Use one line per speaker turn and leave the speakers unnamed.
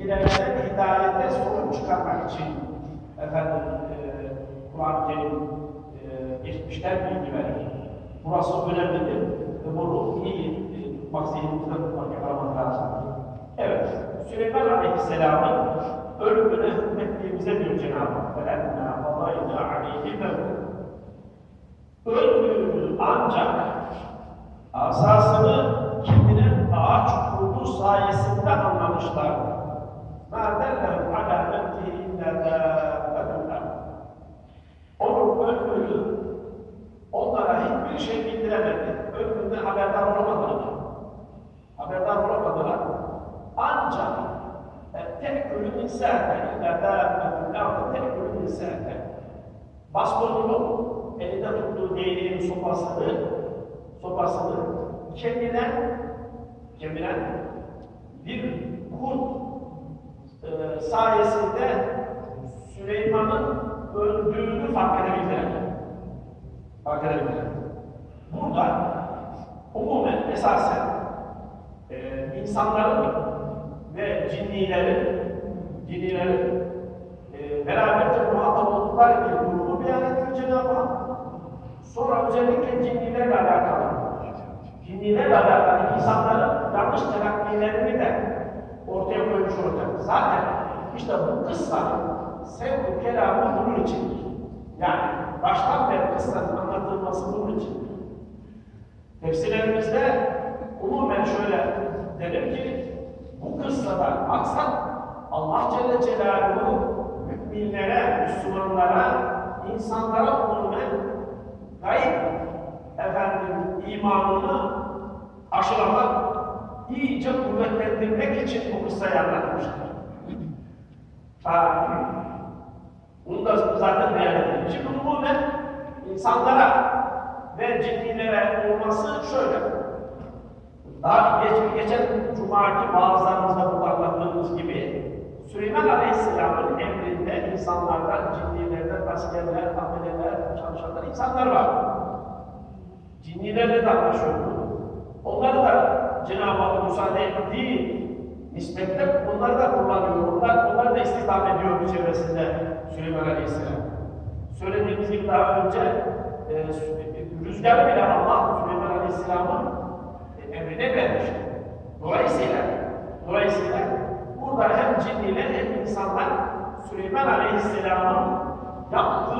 bilgilerden hidayete sonuç çıkarmak için efendim e, Kur'an-ı Kerim e, geçmişten bilgi verir. Burası önemlidir ve bunu iyi e, tutmak, zihnimizde tutmak, yakalamak lazım. Evet, Süleyman Aleyhisselam'ın ölümüne hükmettiğimize diyor Cenab-ı Hak. فَلَنَّا قَضَيْنَا عَلَيْهِ مَوْتًا Öldüğünü ancak asasını tek ölüm insâte illa dâbbetül ardı tek ölüm insâte bastonunu elinde tuttuğu değneğin sopasını sopasını kemiren kemiren bir kurt e, sayesinde Süleyman'ın öldüğünü fark edebildiler. Fark edebildiler. Burada umumen esasen e, insanların ve cinnilerin cinnilerin e, beraberce muhatap oldukları bir durumu beyan ediyor Cenab-ı Hak. Sonra özellikle cinnilerle alakalı, cinnilerle alakalı insanların yanlış telakkilerini de ortaya koymuş olacak. Zaten işte bu kıssa sevk kelamı bunun içindir. Yani baştan beri kıssanın anlatılması bunun içindir. Tefsirlerimizde umumen şöyle denir ki bu kıssadan maksat Allah Celle Celaluhu müminlere, Müslümanlara, insanlara umumen gayb efendim imanını aşılamak, iyice kuvvetlendirmek için bu kıssayı anlatmıştır. Ha, bunu da zaten beyan edelim. Şimdi umumen insanlara ve ciddilere olması şöyle. Daha geç, geçen cumartesi bazılarımızda burada anlattığımız gibi Süleyman Aleyhisselam'ın emrinde insanlardan, cinnilerden, askerler, ameleler, çalışanlar, insanlar var. Cinnilerle de anlaşıyordu. Onları da Cenab-ı Hak müsaade ettiği nispette onları da kullanıyor. Onlar, onlar da istihdam ediyor bu çevresinde Süleyman Aleyhisselam. Söylediğimiz gibi daha önce e, rüzgarı bile Allah Süleyman Aleyhisselam'ın e, emrine vermişti. Dolayısıyla, dolayısıyla burada hem cinniler hem insanlar Süleyman Aleyhisselam'ın yaptığı,